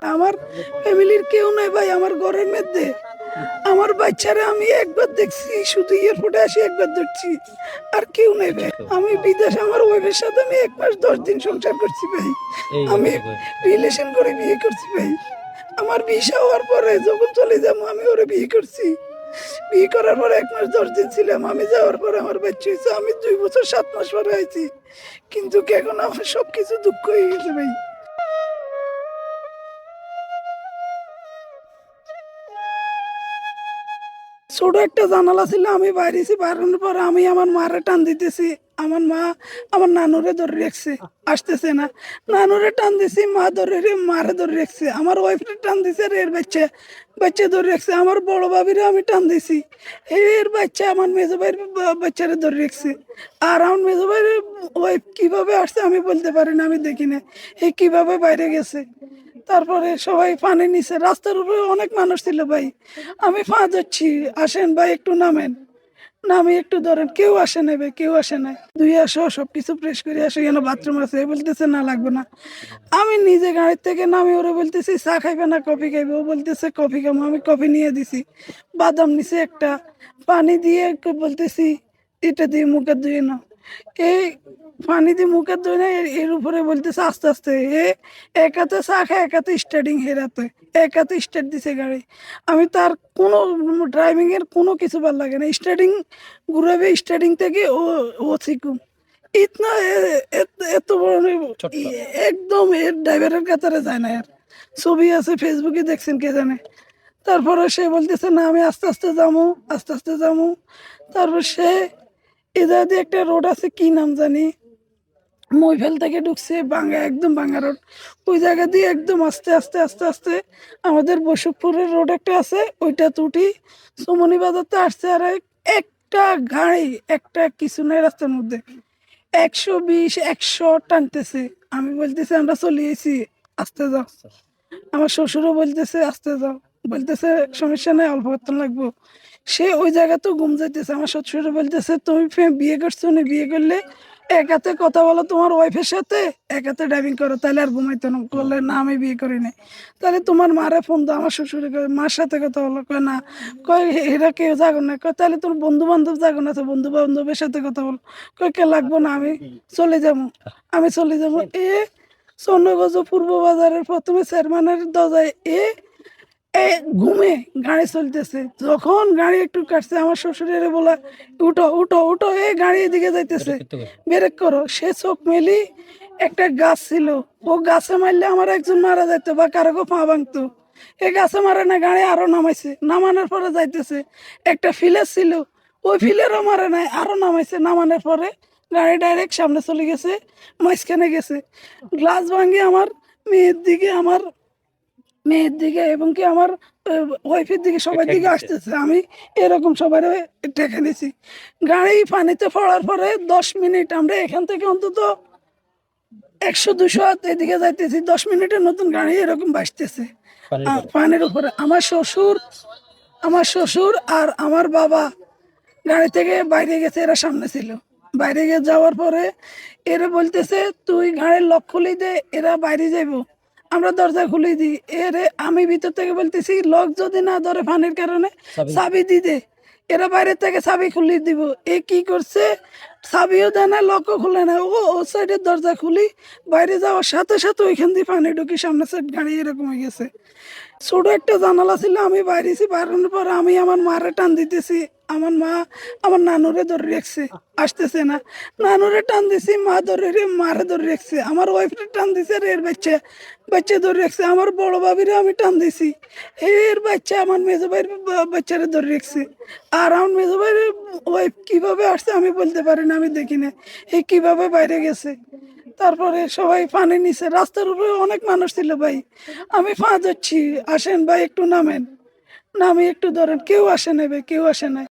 আমার ফ্যামিলির কেউ নাই ভাই আমার ঘরের মধ্যে। আমার বাচ্চারা আমি একবার দেখছি শুধু এয়ারপোর্টে আসি একবার ধরছি। আর কেউ নেই ভাই। আমি বিদেশ আমার ওয়াইফের সাথে আমি এক মাস দশ দিন সংসার করছি ভাই। আমি রিলেশন করে বিয়ে করছি ভাই। আমার ভিসা হওয়ার পরে যখন চলে যাব আমি ওরে বিয়ে করছি। বিয়ে করার পরে এক মাস দশ দিন ছিলাম আমি যাওয়ার পরে আমার বাচ্চা হয়েছে। আমি দুই বছর সাত মাস পরে আইছি। কিন্তু এখন আমার সব কিছু দুঃখ হয়ে গেছে ভাই। ছোট একটা জানালা ছিল, আমি বাইরেছি বাইরানোর পর আমি আমার মারে টান দিতেছি। আমার মা আমার নানুরে ধরে রাখছে, আসতেছে না। নানুরে টান দিছি, মা ধরে মারে ধরে রাখছে। আমার ওয়াইফরে টান দিছে আর এর বাচ্চা বাচ্চা ধরে রাখছে। আমার বড় ভাবিরে আমি টান দিছি। এর বাচ্চা আমার মেজো ভাইয়ের বাচ্চারে ধরে রাখছে। আর আমার মেজো ভাইয়ের ওয়াইফ কীভাবে আসছে আমি বলতে পারি না, আমি দেখি না। এই কীভাবে বাইরে গেছে? তারপরে সবাই পানি নিছে। রাস্তার উপরে অনেক মানুষ ছিল ভাই। আমি ফা যাচ্ছি আসেন ভাই, একটু নামেন। নামি একটু ধরেন, কেউ আসে না ভাই, কেউ আসে নাই। দুই আসো সব কিছু প্রেস করে আসো, এখানে বাথরুম আছে। বলতেছে, না, লাগবে না। আমি নিজে গাড়ির থেকে নামি, ওরে বলতেছি, চা খাইবে না, কফি খাইবে? ও বলতেছে, কফি খাব। আমি কফি নিয়ে দিছি। বাদাম নিছে একটা। পানি দিয়ে বলতেছি, এটা দিয়ে মুখে ধুয়ে নাও। এই পানি দিয়ে মুখে ধুয়ে না এর- উপরে বলতেছে আস্তে আস্তে এ এক হাতে চা খায় এক হাতে স্টার্টিং হেরাতে এক হাতে স্টার্ট দিছে গাড়ি। আমি তার কোনো ড্রাইভিং এর কোনো কিছু ভালো লাগে না স্টার্টিং ঘুরাবে স্টার্টিং থেকে ও ও শিখুম ইতনা এত- এত বড় একদম এর ড্রাইভারের কাতারে যায় না এর। ছবি আছে ফেসবুকে দেখছেন কে জানে। তারপরে সে বলতেছে না আমি আস্তে আস্তে যাব আস্তে আস্তে যাব। তারপর সে এদের দিয়ে একটা রোড আছে, কি নাম জানি? মইফেল থেকে ঢুকছে বাঙ্গা একদম বাঙ্গা রোড। ওই জায়গা দিয়ে একদম আস্তে আস্তে আস্তে আস্তে আমাদের বসুকপুরের রোড একটা আছে, ওইটা তুটি সুমনি বাজারতে আসছে আর একটা গাড়ি একটা কিছু নাই রাস্তার মধ্যে। একশো বিশ, একশো টানতেছে। আমি বলতেছি, আমরা চলে এসেছি, আস্তে যাও। আমার শ্বশুরও বলতেছে, আস্তে যাও। বলতেছে, সমস্যা নাই, অল্প করতে লাগবো। সে ওই জায়গাতেও ঘুম যাইতেছে, আমার শ্বশুরও বলতেছে, তুমি বিয়ে করছ না, বিয়ে করলে এক হাতে কথা বলো তোমার ওয়াইফের সাথে এক হাতে ড্রাইভিং করো, তাহলে আর ঘুমাইতো না। করলে না, আমি বিয়ে করি নাই। তাহলে তোমার মারে ফোন দাও, আমার শ্বশুরে মার সাথে কথা বলো, কয়, না। কয় এরা কেউ যাগো না। কয়, তাহলে তোর বন্ধু বান্ধব যাগো না, তো বন্ধু বান্ধবের সাথে কথা বলো। কয়, কে লাগবো না, আমি চলে যাব, আমি চলে যাব। এ সোনগজ পূর্ব বাজারের প্রথমে চেয়ারম্যানের দরজায় এ এ ঘুমে গাড়ি চলতেছে। যখন গাড়ি একটু কাটছে আমার শ্বশুরের বলা উঠো উঠো উঠো এ গাড়ি এদিকে যাইতেছে। ব্রেক করো। সে চোখ মেলি একটা গাছ ছিল। ও গাছে মারলে আমার একজন মারা যাইতো বা কারও পা ভাঙতো। এই গাছে মারে না গাড়ি আরও নামাইছে। নামানোর পরে যাইতেছে একটা ফিলের ছিল। ওই ফিলেরও মারে নাই আরও নামাইছে। নামানোর পরে গাড়ি ডাইরেক্ট সামনে চলে গেছে মাঝখানে গেছে। গ্লাস ভাঙে আমার মেয়ের দিকে আমার মেয়ের দিকে এবং কি আমার ওয়াইফের দিকে সবার দিকে আসতেছে। আমি এরকম সবার টেকে নিছি। গাড়ি পানিতে পড়ার পরে দশ মিনিট আমরা এখান থেকে অন্তত একশো দুশো এদিকে যাইতেছি। দশ মিনিটের নতুন গাড়ি এরকম বাসতেছে। পানির উপরে। আমার শ্বশুর আমার শ্বশুর আর আমার বাবা গাড়ি থেকে বাইরে গেছে এরা সামনে ছিল। বাইরে গিয়ে যাওয়ার পরে এরা বলতেছে তুই গাড়ির লক খুলে দে এরা বাইরে যাইব। আমরা দরজা খুলে দিই। এরে আমি ভিতর থেকে বলতেছি লক যদি না ধরে পানির কারণে চাবি। দি দে। এরা বাইরে থেকে চাবি খুলে দিব। এ কি করছে? চাবিও দেয় না লকও খুলে না। ও ও সাইডের দরজা খুলি বাইরে যাওয়ার সাথে সাথে ওইখান দিয়ে পানি ঢুকি সামনে সাইড গাড়ি এরকম হয়ে গেছে। ছোট একটা জানালা ছিল আমি বাইরেছি বাইরানোর পর আমি আমার মারে টান দিতেছি। আমার মা আমার নানুরে ধরে রাখছে, আসতেছে না। নানুরে টান দিছি, মা ধরে রে, মারে ধরে রাখছে। আমার ওয়াইফরে টান দিছে আর এর বাচ্চা বাচ্চা ধরে রাখছে। আমার বড় ভাবিরে আমি টান দিছি। এর বাচ্চা আমার মেজো ভাইয়ের বাচ্চারে ধরে রাখছে। আর আমার মেজো ভাইয়ের ওয়াইফ কীভাবে আসছে আমি বলতে পারি না, আমি দেখি না। এই কীভাবে বাইরে গেছে? তারপরে সবাই পানি নিছে। রাস্তার উপরে অনেক মানুষ ছিল ভাই। আমি ফা যাচ্ছি আসেন ভাই, একটু নামেন। নামে একটু ধরেন। কেউ আসে নেবে কেউ আসে না